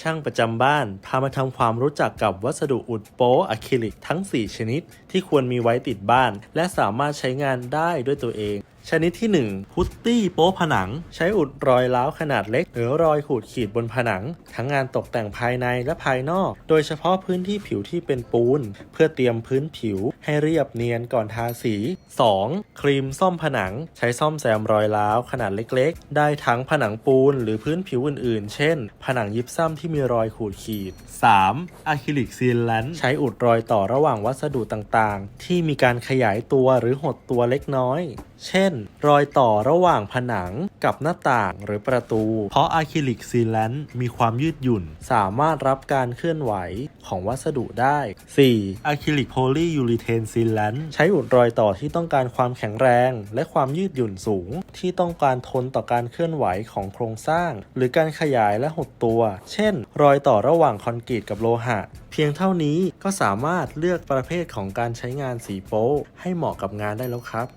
ช่างประจำบ้านพามาทำความรู้จักกับวัสดุอุดโป๊อะคริลิกทั้ง 4 ชนิด ที่ควรมีไว้ติดบ้าน และสามารถใช้งานได้ด้วยตัวเอง ชนิดที่ 1 พุตตี้โป๊ผนัง ใช้อุดรอยร้าวขนาดเล็ก หรือรอยขูดขีดบนผนัง ทั้งงานตกแต่งภายในและภายนอก โดยเฉพาะพื้นที่ผิวที่เป็นปูน เพื่อเตรียมพื้นผิวให้เรียบเนียนก่อนทาสี 2. ครีมซ่อมผนัง ใช้ซ่อมแซมรอยร้าวขนาดเล็กๆ ได้ทั้งผนังปูนหรือพื้นผิวอื่นๆ เช่น ผนังยิปซัมที่มีรอยขูดขีด 3. อะคริลิกซีลแลนใช้อุดรอยต่อระหว่างวัสดุต่างๆ ที่มีการขยายตัวหรือหดตัวเล็กน้อย เช่น รอยต่อระหว่างผนังกับหน้าต่างหรือประตู เพราะอะคริลิกซีแลนต์มีความยืดหยุ่น สามารถรับการเคลื่อนไหวของวัสดุได้ 4. อะคริลิกโพลียูริเทนซีแลนต์ใช้อุดรอยต่อที่ต้องการความแข็งแรง และความยืดหยุ่นสูง ที่ต้องการทนต่อการเคลื่อนไหวของโครงสร้าง หรือการขยายและหดตัว เช่น รอยต่อระหว่างคอนกรีตกับโลหะเพียงเท่านี้ก็สามารถเลือกประเภทของการใช้งานสีโป๊ให้เหมาะกับงานได้แล้วครับ